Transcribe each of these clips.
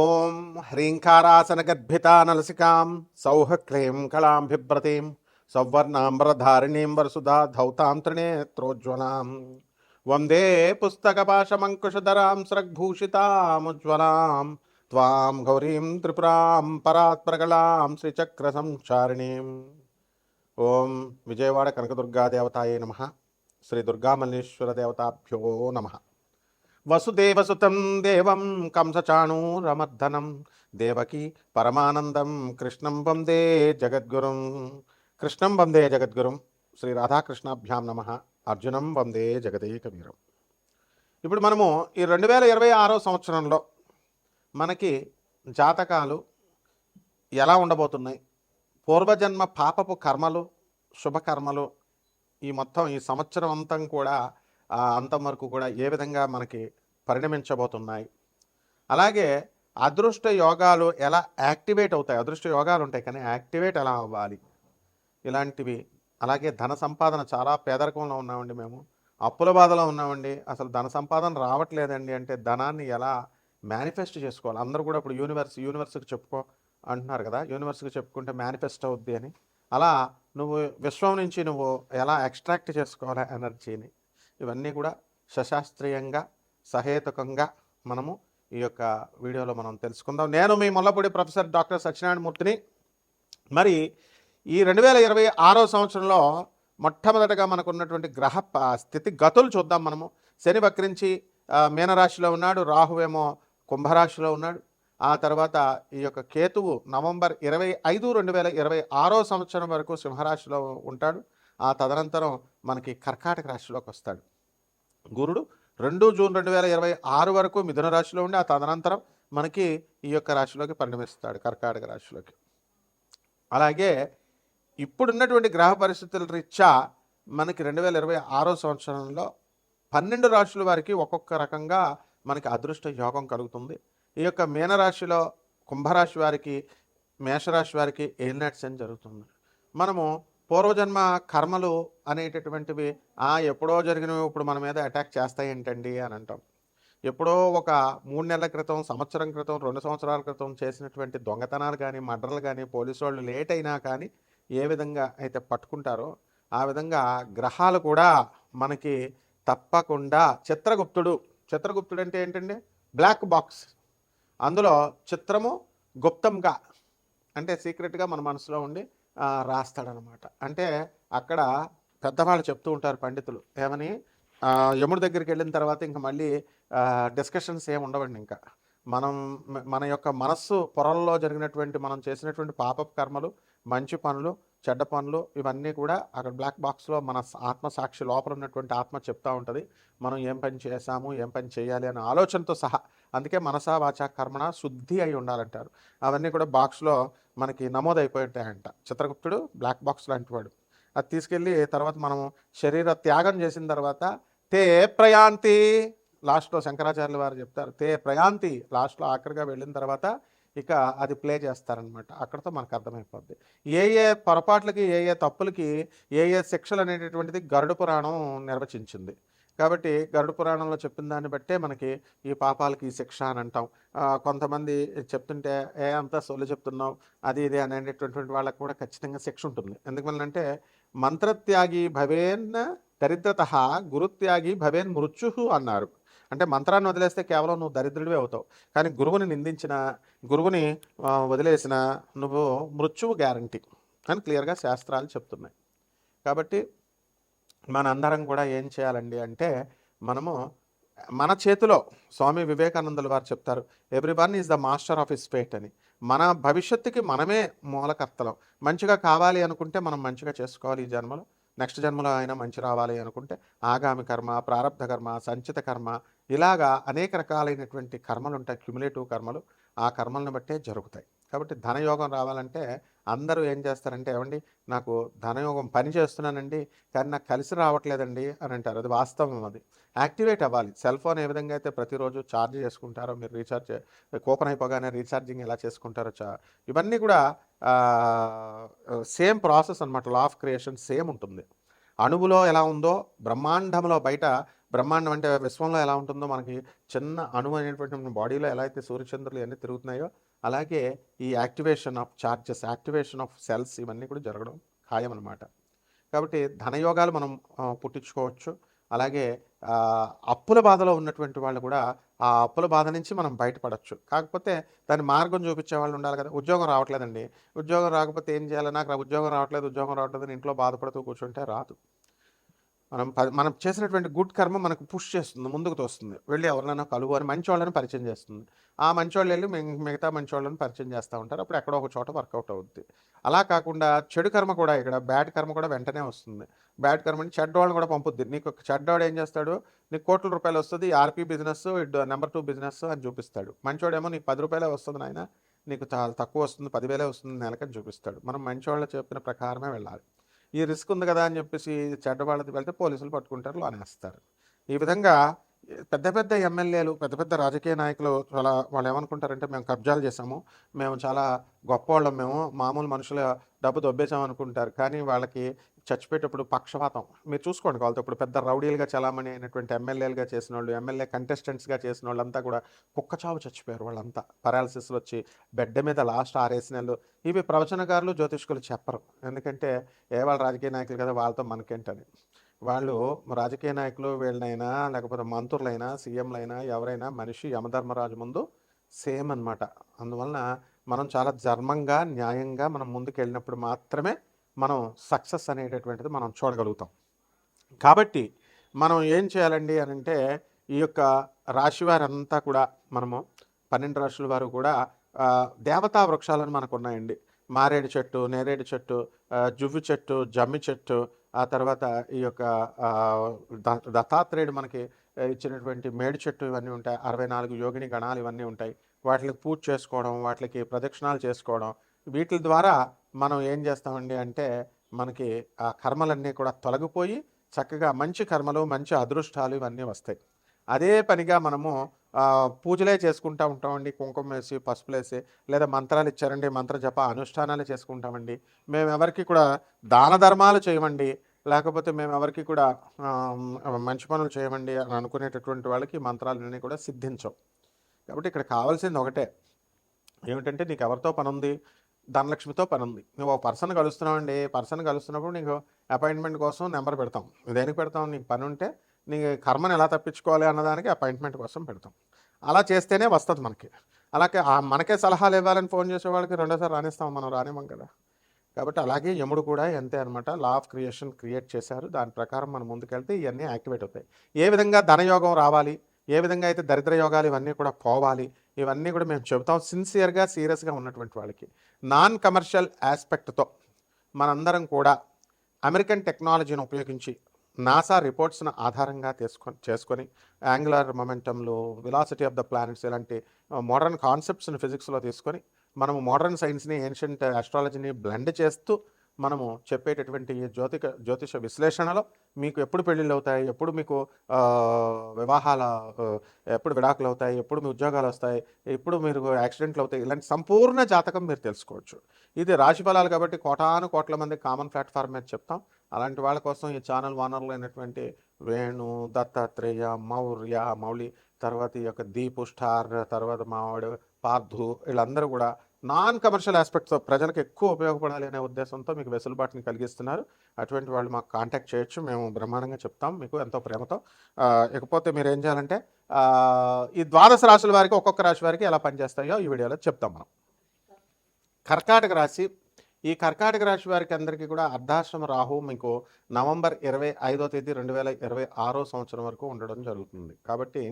ఓం హ్రీంకారాసనగర్భితానలసికాం సౌహ క్లీం కళాం బిభ్రతీం సౌవర్ణాంబరధారిణీం వరసుధా ధౌతాం త్రినేత్రోజ్వలాం. వందే పుస్తకపాశమంకుశధరాం స్రగ్భూషితాముజ్వలాం. త్వాం గౌరీం త్రిపురాం పరాత్ప్రగళాం శ్రీచక్ర సంచారిణీం ఓం విజయవాడ కనకదుర్గాదేవతాయే నమ. శ్రీ దుర్గామల్లేశ్వర దేవతాభ్యో నమః. వసుదేవసుతం దేవం కంసచాణూరమర్దనం. దేవకి పరమానందం కృష్ణం వందే జగద్గురుం. కృష్ణం వందే జగద్గురుం. శ్రీ రాధాకృష్ణాభ్యాం నమ. అర్జునం వందే జగదేకవీరం. ఇప్పుడు మనము ఈ రెండు వేల ఇరవై ఆరో సంవత్సరంలో మనకి జాతకాలు ఎలా ఉండబోతున్నాయి? పూర్వజన్మ పాపపు కర్మలు శుభకర్మలు ఈ మొత్తం ఈ సంవత్సరం అంతం కూడా అంతం వరకు కూడా ఏ విధంగా మనకి పరిణమించబోతున్నాయి. అలాగే అదృష్ట యోగాలు ఎలా యాక్టివేట్ అవుతాయి? అదృష్ట యోగాలు ఉంటాయి కానీ యాక్టివేట్ ఎలా అవ్వాలి? ఇలాంటివి. అలాగే ధన సంపాదన చాలా పేదరికంలో ఉన్నామండి మేము. అప్పుల బాధలో ఉన్నామండి. అసలు ధన సంపాదన రావట్లేదండి అంటే ధనాన్ని ఎలా మేనిఫెస్ట్ చేసుకోవాలి? అందరూ కూడా ఇప్పుడు యూనివర్స్ యూనివర్స్కి చెప్పుకో అంటున్నారు కదా యూనివర్స్కి చెప్పుకుంటే మేనిఫెస్ట్ అవుద్ది అని. అలా నువ్వు విశ్వం నుంచి నువ్వు ఎలా ఎక్స్ట్రాక్ట్ చేసుకోవాలి ఎనర్జీని? ఇవన్నీ కూడా సశాస్త్రీయంగా సహేతుకంగా మనము ఈ యొక్క వీడియోలో మనం తెలుసుకుందాం. నేను మీ ముల్లపూడి ప్రొఫెసర్ డాక్టర్ సత్యనారాయణ మూర్తిని మరి ఈ రెండు వేల ఇరవై ఆరో సంవత్సరంలో మొట్టమొదటగా మనకున్నటువంటి గ్రహ స్థితి గతులు చూద్దాం మనము. శని వక్రించి మీనరాశిలో ఉన్నాడు రాహువేమో కుంభరాశిలో ఉన్నాడు. ఆ తర్వాత ఈ యొక్క కేతువు నవంబర్ ఇరవై ఐదు రెండు వేల ఇరవై ఆరో సంవత్సరం వరకు సింహరాశిలో ఉంటాడు. ఆ తదనంతరం మనకి కర్కాటక రాశిలోకి వస్తాడు. గురుడు రెండు జూన్ రెండు వేల ఇరవై ఆరు వరకు మిథున రాశిలో ఉండి ఆ తదనంతరం మనకి ఈ యొక్క రాశిలోకి పరిణమిస్తాడు కర్కాటక రాశిలోకి. అలాగే ఇప్పుడున్నటువంటి గ్రహ పరిస్థితుల రీత్యా మనకి రెండు వేల ఇరవై ఆరో సంవత్సరంలో పన్నెండు రాశుల వారికి ఒక్కొక్క రకంగా మనకి అదృష్ట యోగం కలుగుతుంది. ఈ యొక్క మీనరాశిలో కుంభరాశి వారికి మేషరాశి వారికి ఏలినాట్స్ అని జరుగుతుంది. మనము పూర్వజన్మ కర్మలు అనేటటువంటివి ఎప్పుడో జరిగినవి ఇప్పుడు మన మీద అటాక్ చేస్తాయి ఏంటండి అని అంటాం. ఎప్పుడో ఒక మూడు నెలల క్రితం సంవత్సరం క్రితం రెండు సంవత్సరాల క్రితం చేసినటువంటి దొంగతనాలు కానీ మర్డర్లు కానీ పోలీసు వాళ్ళు లేట్ అయినా కానీ ఏ విధంగా అయితే పట్టుకుంటారో ఆ విధంగా గ్రహాలు కూడా మనకి తప్పకుండా చిత్రగుప్తుడు చిత్రగుప్తుడు అంటే ఏంటండి? Black box. అందులో చిత్రము గుప్తంగా అంటే సీక్రెట్గా మన మనసులో ఉండి రాస్తాడనమాట. అంటే అక్కడ పెద్దవాళ్ళు చెప్తూ ఉంటారు పండితులు ఏమని? యముడి దగ్గరికి వెళ్ళిన తర్వాత ఇంకా మళ్ళీ డిస్కషన్స్ ఏమి ఉండవండి ఇంకా. మనం మన యొక్క మనస్సు పొరల్లో జరిగినటువంటి మనం చేసినటువంటి పాపపు కర్మలు మంచి పనులు చెడ్డ పనులు ఇవన్నీ కూడా అక్కడ బ్లాక్ బాక్స్లో మన ఆత్మసాక్షి ఆత్మ సాక్షి లోపల ఉన్నటువంటి ఆత్మ చెప్తూ ఉంటుంది. మనం ఏం పని చేశాము ఏం పని చేయాలి అనే ఆలోచనతో సహా అందుకే మనసా వాచ కర్మణ శుద్ధి అయి ఉండాలంటారు. అవన్నీ కూడా బాక్స్లో మనకి నమోదైపోయి ఉంటాయంట చిత్రగుప్తుడు బ్లాక్ బాక్స్ లాంటి వాడు అది తీసుకెళ్ళి తర్వాత మనం శరీర త్యాగం చేసిన తర్వాత తే ప్రయాంతి లాస్ట్లో శంకరాచార్యుల వారు చెప్తారు. తే ప్రయాంతి లాస్ట్లో ఆఖరిగా వెళ్ళిన తర్వాత ఇక అది ప్లే చేస్తారనమాట అక్కడతో మనకు అర్థమైపోద్ది. ఏ ఏ పొరపాట్లకి ఏ ఏ తప్పులకి ఏ ఏ శిక్షలు అనేటటువంటిది గరుడ పురాణం నిర్వచించింది. కాబట్టి గరుడ పురాణంలో చెప్పిన దాన్ని బట్టే మనకి ఈ పాపాలకి ఈ శిక్ష అని అంటాం. కొంతమంది చెప్తుంటే ఏ అంతా సొల్లు చెప్తున్నావు అది ఇది అనేటటువంటి వాళ్ళకి కూడా ఖచ్చితంగా శిక్ష ఉంటుంది. ఎందుకంటే మంత్రత్యాగి భవేన్ దరిద్రత గురుత్యాగి భవేన్ మృత్యు అన్నారు. అంటే మంత్రాన్ని వదిలేస్తే కేవలం నువ్వు దరిద్రుడివే అవుతావు. కానీ గురువుని నిందించిన గురువుని వదిలేసిన నువ్వు మృత్యువు గ్యారంటీ అని క్లియర్గా శాస్త్రాలు చెప్తున్నాయి. కాబట్టి మనందరం కూడా ఏం చేయాలండి అంటే మనము మన చేతిలో స్వామి వివేకానందులు వారు చెప్తారు everyone is the master of his fate అని. మన భవిష్యత్తుకి మనమే మూలకర్తలం. మంచిగా కావాలి అనుకుంటే మనం మంచిగా చేసుకోవాలి ఈ జన్మలో. నెక్స్ట్ జన్మలో అయినా మంచి రావాలి అనుకుంటే ఆగామి కర్మ ప్రారంధ కర్మ సంచిత కర్మ ఇలాగా అనేక రకాలైనటువంటి కర్మలు ఉంటాయి క్యుములేటివ్ కర్మలు. ఆ కర్మలను బట్టే జరుగుతాయి. కాబట్టి ధనయోగం రావాలంటే అందరూ ఏం చేస్తారంటే ఏమండి నాకు ధనయోగం పని చేస్తున్నానండి కానీ నాకు కలిసి రావట్లేదండి అని అంటారు. అది వాస్తవం అది. యాక్టివేట్ అవ్వాలి. సెల్ ఫోన్ ఏ విధంగా అయితే ప్రతిరోజు ఛార్జ్ చేసుకుంటారో మీరు రీఛార్జ్ కూపన్ అయిపోగానే రీఛార్జింగ్ ఎలా చేసుకుంటారో చా ఇవన్నీ కూడా సేమ్ ప్రాసెస్ అన్నమాట. లా ఆఫ్ క్రియేషన్ సేమ్ ఉంటుంది. అణువులో ఎలా ఉందో బ్రహ్మాండంలో బయట బ్రహ్మాండం అంటే విశ్వంలో ఎలా ఉంటుందో మనకి చిన్న అణువు అనేటువంటి బాడీలో ఎలా అయితే సూర్యచంద్రులు ఇవన్నీ తిరుగుతున్నాయో అలాగే ఈ activation of charges activation of cells ఇవన్నీ కూడా జరగడం ఖాయం అనమాట కాబట్టి ధనయోగాలు మనం పుట్టించుకోవచ్చు. అలాగే అప్పుల బాధలో ఉన్నటువంటి వాళ్ళు కూడా ఆ అప్పుల బాధ నుంచి మనం బయటపడవచ్చు కాకపోతే దాని మార్గం చూపించే వాళ్ళు ఉండాలి కదా. ఉద్యోగం రావట్లేదండి. ఉద్యోగం రాకపోతే ఏం చేయాలి? నాకు ఉద్యోగం రావట్లేదు ఉద్యోగం రావట్లేదు ఇంట్లో బాధపడుతూ కూర్చుంటే రాదు. మనం ప- మనం చేసినటువంటి గుడ్ కర్మ మనకు పుష్ చేస్తుంది ముందుకు తోస్తుంది. వెళ్ళి ఎవరినైనా కలువు అని మంచి వాళ్ళని పరిచయం చేస్తుంది. ఆ మంచి వాళ్ళు వెళ్ళి మిగతా మంచి వాళ్ళని పరిచయం చేస్తూ ఉంటారు. అప్పుడు ఎక్కడో ఒక చోట వర్కౌట్ అవుద్ది. అలా కాకుండా చెడు కర్మ కూడా ఇక్కడ బ్యాడ్ కర్మ కూడా వెంటనే వస్తుంది. బ్యాడ్ కర్మ అంటే చెడ్డవాళ్ళని కూడా పంపుద్ది. నీకు చెడ్డవాడు ఏం చేస్తాడు? నీకు కోట్ల రూపాయలు వస్తుంది RP business number two business అని చూపిస్తాడు. మంచోడేమో నీకు పది రూపాయలే వస్తుంది నాయన నీకు చాలా తక్కువ వస్తుంది పదివేలే వస్తుంది నెలకని చూపిస్తాడు. మనం మంచివాళ్ళు చెప్పిన ప్రకారమే వెళ్ళాలి. ఈ రిస్క్ ఉంది కదా అని చెప్పేసి చెడ్డవాళ్ళకి వెళ్తే పోలీసులు పట్టుకుంటారు లోనేస్తారు ఈ విధంగా పెద్ద పెద్ద ఎమ్మెల్యేలు పెద్ద పెద్ద రాజకీయ నాయకులు చాలా వాళ్ళు ఏమనుకుంటారంటే మేము కబ్జాలు చేసాము మేము చాలా గొప్పవాళ్ళం మేము మామూలు మనుషుల డబ్బు దొబ్బేసాం అనుకుంటారు కానీ వాళ్ళకి చచ్చిపోయేటప్పుడు పక్షపాతం. మీరు చూసుకోండి వాళ్ళతో ఇప్పుడు పెద్ద రౌడీలుగా చలామణి అయినటువంటి ఎమ్మెల్యేలుగా చేసిన వాళ్ళు ఎమ్మెల్యే కంటెస్టెంట్స్గా చేసిన వాళ్ళంతా కూడా కుక్కచావు చచ్చిపోయారు వాళ్ళంతా. పరాలసిస్లు వచ్చి బెడ్ మీద లాస్ట్ ఆరేసిన వాళ్ళు ఇవి ప్రవచనకారులు జ్యోతిష్కులు చెప్పరు. ఎందుకంటే ఏ వాళ్ళ రాజకీయ నాయకులు కదా వాళ్ళతో మనకేంటని. వాళ్ళు రాజకీయ నాయకులు వీళ్ళనైనా లేకపోతే మంత్రులైనా సీఎంలైనా ఎవరైనా మనిషి యమధర్మరాజు ముందు సేమ్ అన్నమాట. అందువలన మనం చాలా ధర్మంగా న్యాయంగా మనం ముందుకు వెళ్ళినప్పుడు మాత్రమే మనం సక్సెస్ అనేటటువంటిది మనం చూడగలుగుతాం. కాబట్టి మనం ఏం చేయాలండి అని అంటే ఈ యొక్క రాశి వారంతా కూడా మనము పన్నెండు రాశుల వారు కూడా దేవతా వృక్షాలను మనకు ఉన్నాయండి మారేడు చెట్టు నేరేడు చెట్టు జువ్వి చెట్టు జమ్మి చెట్టు ఆ తర్వాత ఈ యొక్క ద- దత్తాత్రేయుడు మనకి ఇచ్చినటువంటి మేడి చెట్టు ఇవన్నీ ఉంటాయి. అరవై నాలుగు యోగిని గణాలు ఇవన్నీ ఉంటాయి. వాటికి పూజ చేసుకోవడం వాటికి ప్రదక్షిణాలు చేసుకోవడం వీటి ద్వారా మనం ఏం చేస్తామండి అంటే మనకి ఆ కర్మలన్నీ కూడా తొలగిపోయి చక్కగా మంచి కర్మలు మంచి అదృష్టాలు ఇవన్నీ వస్తాయి. అదే పనిగా మనము పూజలే చేసుకుంటూ ఉంటామండి. కుంకుమ వేసి పసుపులు వేసి లేదా మంత్రాలు ఇచ్చారండి మంత్ర జప అనుష్ఠానాలు చేసుకుంటామండి. మేము ఎవరికి కూడా దాన ధర్మాలు చేయమండి. లేకపోతే మేము ఎవరికి కూడా మంచి పనులు చేయమండి అని అనుకునేటటువంటి వాళ్ళకి మంత్రాలన్నీ కూడా సిద్ధించవు కాబట్టి ఇక్కడ కావాల్సింది ఒకటే. ఏమిటంటే నీకు ఎవరితో పని ఉంది? ధనలక్ష్మితో పని ఉంది. నువ్వు ఒక పర్సన్ కలుస్తున్నావు అండి పర్సన్ కలుస్తున్నప్పుడు నీకు అపాయింట్మెంట్ కోసం నెంబర్ పెడతాం. దేనికి పెడతాం? నీకు పని ఉంటే నీ కర్మను ఎలా తప్పించుకోవాలి అన్నదానికి అపాయింట్మెంట్ కోసం పెడతాం. అలా చేస్తేనే వస్తుంది మనకి. అలాగే మనకే సలహాలు ఇవ్వాలని ఫోన్ చేసే వాళ్ళకి రెండోసారి రాణిస్తాం మనం రానివ్వం కదా. కాబట్టి అలాగే యముడు కూడా ఎంతే అనమాట లా ఆఫ్ క్రియేషన్ క్రియేట్ చేశారు. దాని ప్రకారం మనం ముందుకెళ్తే ఇవన్నీ యాక్టివేట్ అవుతాయి. ఏ విధంగా ధనయోగం రావాలి ఏ విధంగా అయితే దరిద్ర యోగాలు ఇవన్నీ కూడా పోవాలి ఇవన్నీ కూడా మేము చెబుతాం సిన్సియర్గా సీరియస్గా ఉన్నటువంటి వాళ్ళకి. నాన్ కమర్షియల్ ఆస్పెక్ట్తో మనందరం కూడా అమెరికన్ టెక్నాలజీని ఉపయోగించి నాసా రిపోర్ట్స్ను ఆధారంగా తీసుకొని చేసుకొని యాంగులర్ మొమెంటంలో విలాసిటీ ఆఫ్ ద ప్లానెట్స్ ఇలాంటి మోడర్న్ కాన్సెప్ట్స్ని ఫిజిక్స్లో తీసుకొని మనము మోడర్న్ సైన్స్ని ఏన్షియంట్ ఆస్ట్రాలజీని బ్లెండ్ చేస్తూ మనము చెప్పేటటువంటి జ్యోతిక జ్యోతిష విశ్లేషణలో మీకు ఎప్పుడు పెళ్ళిళ్ళు అవుతాయి ఎప్పుడు మీకు వివాహాల ఎప్పుడు విడాకులు అవుతాయి ఎప్పుడు మీ ఉద్యోగాలు వస్తాయి ఎప్పుడు మీరు యాక్సిడెంట్లు అవుతాయి ఇలాంటి సంపూర్ణ జాతకం మీరు తెలుసుకోవచ్చు. ఇది రాశి ఫలాలు కాబట్టి కోటాను కోట్ల మంది కామన్ ప్లాట్ఫామ్ మీద చెప్తాం. అలాంటి వాళ్ళ కోసం ఈ ఛానల్ వానర్లు అయినటువంటి వేణు దత్తాత్రేయ మౌర్య మౌళి తర్వాత ఈ యొక్క దీపు స్టార్ తర్వాత మావాడు పార్థు వీళ్ళందరూ కూడా నాన్ కమర్షియల్ ఆస్పెక్ట్స్ ప్రజలకు ఎక్కువ ఉపయోగపడాలి అనే ఉద్దేశంతో మీకు వెసులుబాటుని కలిగిస్తున్నారు. అటువంటి వాళ్ళు మాకు కాంటాక్ట్ చేయొచ్చు. మేము బ్రహ్మాండంగా చెప్తాం మీకు ఎంతో ప్రేమతో. ఇకపోతే మీరు ఏం చేయాలంటే ఈ ద్వాదశ రాశుల వారికి ఒక్కొక్క రాశి వారికి ఎలా పనిచేస్తాయో ఈ వీడియోలో చెప్తాం మనం. కర్కాటక రాశి. ఈ కర్కాటక రాశి వారికి అందరికీ కూడా అర్ధాశ్రమ రాహు మీకు నవంబర్ ఇరవై ఐదో తేదీ రెండు వేల ఇరవై ఆరో సంవత్సరం వరకు ఉండడం జరుగుతుంది. కాబట్టి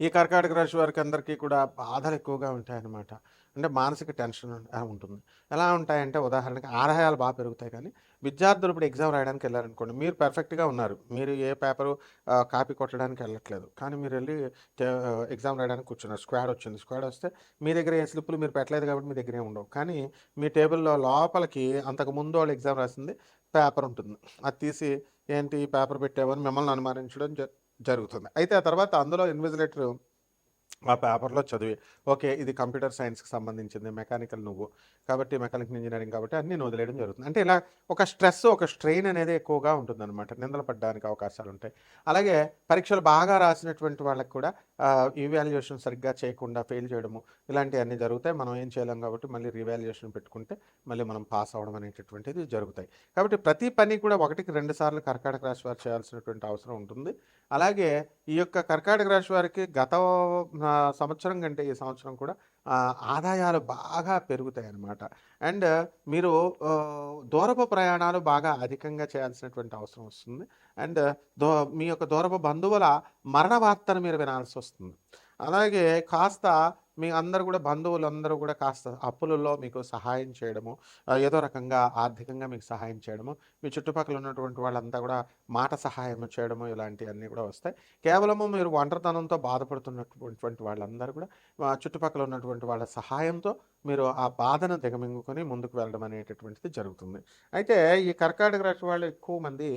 ఈ కర్కాటక రాశి వారికి అందరికీ కూడా బాధలు ఎక్కువగా ఉంటాయన్నమాట. అంటే మానసిక టెన్షన్ ఉంటుంది. ఎలా ఉంటాయంటే ఉదాహరణకి ఆదాయాలు బాగా పెరుగుతాయి కానీ విద్యార్థులు ఇప్పుడు ఎగ్జామ్ రాయడానికి వెళ్ళారనుకోండి మీరు పర్ఫెక్ట్గా ఉన్నారు. మీరు ఏ పేపరు కాపీ కొట్టడానికి వెళ్ళట్లేదు. కానీ మీరు వెళ్ళి ఎగ్జామ్ రాయడానికి కూర్చున్నారు. స్క్వాడ్ వచ్చింది. స్క్వాడ్ వస్తే మీ దగ్గర ఏ స్లిప్పులు మీరు పెట్టలేదు కాబట్టి మీ దగ్గరే ఉండవు. కానీ మీ టేబుల్లో లోపలికి అంతకు ముందు వాళ్ళు ఎగ్జామ్ రాసింది పేపర్ ఉంటుంది. అది తీసి ఏంటి పేపర్ పెట్టామని మిమ్మల్ని అనుమానించడం జరుగుతుంది. అయితే ఆ తర్వాత అందులో ఇన్విజిలేటర్ ఆ పేపర్లో చదివి. ఓకే ఇది కంప్యూటర్ సైన్స్కి సంబంధించింది మెకానికల్ నువ్వు. కాబట్టి మెకానికల్ ఇంజనీరింగ్ కాబట్టి అన్నీ వదిలేయడం జరుగుతుంది. అంటే ఇలా ఒక స్ట్రెస్ ఒక స్ట్రెయిన్ అనేది ఎక్కువగా ఉంటుందన్నమాట. నిందలు పడడానికి అవకాశాలు ఉంటాయి. అలాగే పరీక్షలు బాగా రాసినటువంటి వాళ్ళకి కూడా ఈవాల్యుయేషన్ సరిగ్గా చేయకుండా ఫెయిల్ చేయడము ఇలాంటివన్నీ జరుగుతాయి. మనం ఏం చేయలేం కాబట్టి మళ్ళీ రీవాల్యుయేషన్ పెట్టుకుంటే మళ్ళీ మనం పాస్ అవ్వడం అనేటటువంటిది జరుగుతాయి. కాబట్టి ప్రతి పని కూడా ఒకటికి రెండు సార్లు కర్కాటక రాశి వారు చేయాల్సినటువంటి అవసరం ఉంటుంది. అలాగే ఈ యొక్క కర్కాటక రాశి వారికి గత సంవత్సరం కంటే ఈ సంవత్సరం కూడా ఆదాయాలు బాగా పెరుగుతాయి అన్నమాట అండ్ మీరు దూరపు ప్రయాణాలు బాగా అధికంగా చేయాల్సినటువంటి అవసరం వస్తుంది. అండ్ దో మీ యొక్క దూరపు బంధువుల మరణ వార్తను మీరు వినాల్సి వస్తుంది. అలాగే కాస్త మీ అందరు కూడా బంధువులందరూ కూడా కాస్త అప్పులలో మీకు సహాయం చేయడము ఏదో రకంగా ఆర్థికంగా మీకు సహాయం చేయడము మీ చుట్టుపక్కల ఉన్నటువంటి వాళ్ళంతా కూడా మాట సహాయం చేయడము ఇలాంటివన్నీ కూడా వస్తాయి. కేవలము మీరు ఒంటరితనంతో బాధపడుతున్నటువంటి వాళ్ళందరూ కూడా చుట్టుపక్కల ఉన్నటువంటి వాళ్ళ సహాయంతో మీరు ఆ బాధను దిగమింగుకొని ముందుకు వెళ్ళడం అనేటటువంటిది జరుగుతుంది. అయితే ఈ కర్కాటక రాశి వాళ్ళు ఎక్కువ మంది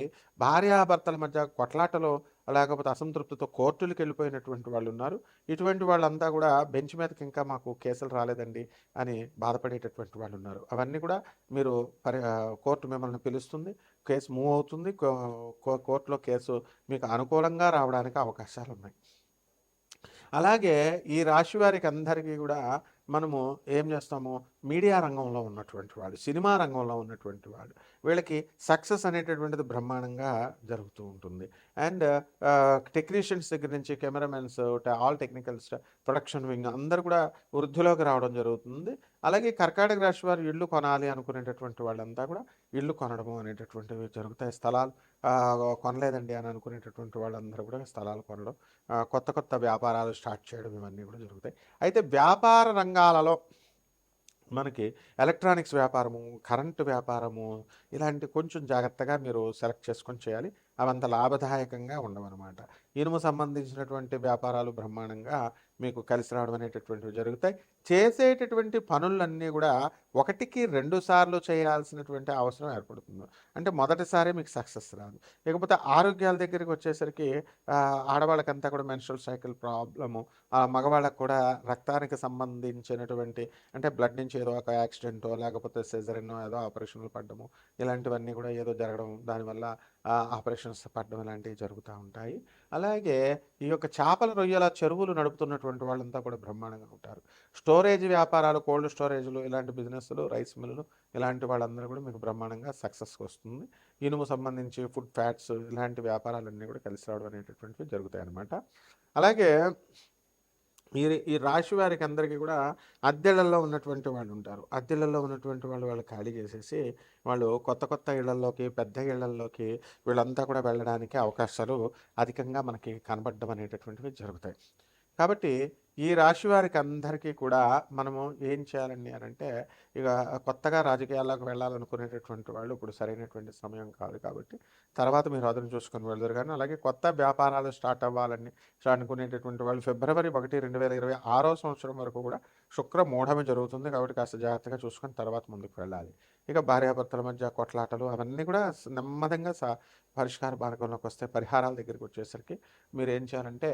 భార్యాభర్తల మధ్య కొట్లాటలో లేకపోతే అసంతృప్తితో కోర్టులకు వెళ్ళిపోయినటువంటి వాళ్ళు ఉన్నారు. ఇటువంటి వాళ్ళంతా కూడా బెంచ్ మీదకి ఇంకా మాకు కేసులు రాలేదండి అని బాధపడేటటువంటి వాళ్ళు ఉన్నారు. అవన్నీ కూడా మీరు పరి కోర్టు మిమ్మల్ని పిలుస్తుంది. కేసు మూవ్ అవుతుంది. కో- కో- కోర్టులో కేసు మీకు అనుకూలంగా రావడానికి అవకాశాలు ఉన్నాయి అలాగే ఈ రాశి వారికి అందరికీ కూడా మనము ఏం చేస్తాము? మీడియా రంగంలో ఉన్నటువంటి వాళ్ళు సినిమా రంగంలో ఉన్నటువంటి వాళ్ళు వీళ్ళకి సక్సెస్ అనేటటువంటిది బ్రహ్మాండంగా జరుగుతూ ఉంటుంది. అండ్ టెక్నీషియన్స్ దగ్గర నుంచి cameramens all technicals production wing అందరూ కూడా వృద్ధిలోకి రావడం జరుగుతుంది. అలాగే కర్కాటక రాశి వారు ఇల్లు కొనాలి అనుకునేటటువంటి వాళ్ళంతా కూడా ఇల్లు కొనడము అనేటటువంటివి జరుగుతాయి. స్థలాలు కొనలేదండి అని అనుకునేటటువంటి వాళ్ళందరూ కూడా స్థలాలు కొనడం. కొత్త కొత్త వ్యాపారాలు స్టార్ట్ చేయడం ఇవన్నీ కూడా జరుగుతాయి. అయితే వ్యాపార రంగాలలో మనకి ఎలక్ట్రానిక్స్ వ్యాపారము కరెంటు వ్యాపారము ఇలాంటి కొంచెం జాగ్రత్తగా మీరు సెలెక్ట్ చేసుకొని చేయాలి. అవంత లాభదాయకంగా ఉండవన్నమాట. ఇనుము సంబంధించినటువంటి వ్యాపారాలు బ్రహ్మాండంగా మీకు కలిసి రావడం అనేటటువంటివి జరుగుతాయి. చేసేటటువంటి పనులన్నీ కూడా ఒకటికి రెండు సార్లు చేయాల్సినటువంటి అవసరం ఏర్పడుతుంది. అంటే మొదటిసారి మీకు సక్సెస్ రాదు. ఇకపోతే ఆరోగ్యాల దగ్గరికి వచ్చేసరికి ఆడవాళ్ళకంతా కూడా మెన్స్ట్రల్ సైకిల్ ప్రాబ్లము మగవాళ్ళకు కూడా రక్తానికి సంబంధించినటువంటి అంటే బ్లడ్ నుంచి ఏదో ఒక యాక్సిడెంటో లేకపోతే సెజరినో ఏదో ఆపరేషన్లు పడ్డము ఇలాంటివన్నీ కూడా ఏదో జరగడం దానివల్ల ఆపరేషన్స్ పడ్డం ఇలాంటివి జరుగుతూ ఉంటాయి. అలాగే ఈ యొక్క చేపల రొయ్యల చెరువులు నడుపుతున్నటువంటి వాళ్ళంతా కూడా బ్రహ్మాండంగా ఉంటారు. స్టోరేజ్ వ్యాపారాలు కోల్డ్ స్టోరేజ్లు ఇలాంటి బిజినెస్లు రైస్ మిల్లులు ఇలాంటి వాళ్ళందరూ కూడా మీకు బ్రహ్మాండంగా సక్సెస్కి వస్తుంది. ఇనుము సంబంధించి ఫుడ్ ఫ్యాట్స్ ఇలాంటి వ్యాపారాలన్నీ కూడా కలిసి రావడం అనేటటువంటివి జరుగుతాయి అన్నమాట అలాగే ఈ ఈ రాశి వారికి అందరికీ కూడా అద్దెళ్ళల్లో ఉన్నటువంటి వాళ్ళు ఉంటారు అద్దెళ్ళల్లో ఉన్నటువంటి వాళ్ళు వాళ్ళు ఖాళీ చేసేసి వాళ్ళు కొత్త కొత్త ఇళ్ళలోకి పెద్ద ఇళ్ళలోకి వీళ్ళంతా కూడా వెళ్ళడానికి అవకాశాలు అధికంగా మనకి కనబడడం అనేటటువంటివి జరుగుతాయి. కాబట్టి ఈ రాశి వారికి అందరికీ కూడా మనము ఏం చేయాలని అని అంటే ఇక కొత్తగా రాజకీయాల్లోకి వెళ్ళాలనుకునేటటువంటి వాళ్ళు ఇప్పుడు సరైనటువంటి సమయం కాదు కాబట్టి తర్వాత మీరు అదును చూసుకొని వెళ్తారు. కానీ అలాగే కొత్త వ్యాపారాలు స్టార్ట్ అవ్వాలని అనుకునేటటువంటి వాళ్ళు ఫిబ్రవరి ఒకటి రెండు వేల ఇరవై ఆరో సంవత్సరం వరకు కూడా శుక్ర మూఢమే జరుగుతుంది కాబట్టి కాస్త జాగ్రత్తగా చూసుకొని తర్వాత ముందుకు వెళ్ళాలి. ఇక భార్యాభర్తల మధ్య కొట్లాటలు అవన్నీ కూడా నెమ్మదంగా నెమ్మదిగా పరిష్కార మార్గంలోకి వస్తే పరిహారాల దగ్గరికి వచ్చేసరికి మీరు ఏం చేయాలంటే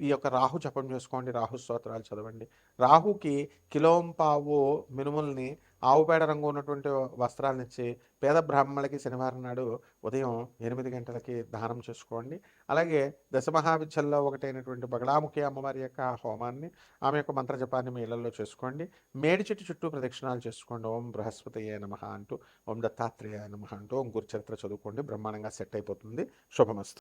ఈ యొక్క రాహు జపం చేసుకోండి రాహు స్తోత్రాలు చదవండి. రాహుకి కిలోంపావు మినుముల్ని ఆవుపేడ రంగు ఉన్నటువంటి వస్త్రాలను ఇచ్చి పేద బ్రాహ్మణులకి శనివారం నాడు ఉదయం ఎనిమిది గంటలకి దానం చేసుకోండి. అలాగే దశమహావిద్యల్లో ఒకటైనటువంటి బగడాముఖి అమ్మవారి యొక్క హోమాన్ని ఆమె యొక్క మంత్ర జపాన్ని మీ ఇళ్ళలో చేసుకోండి. మేడి చెట్టు చుట్టూ ప్రదక్షిణాలు చేసుకోండి. ఓం బృహస్పతి నమ అంటూ ఓం దత్తాత్రేయ నమ అంటూ ఓం గురుచరిత్ర చదువుకోండి. బ్రహ్మాండంగా సెట్ అయిపోతుంది. శుభమస్తు.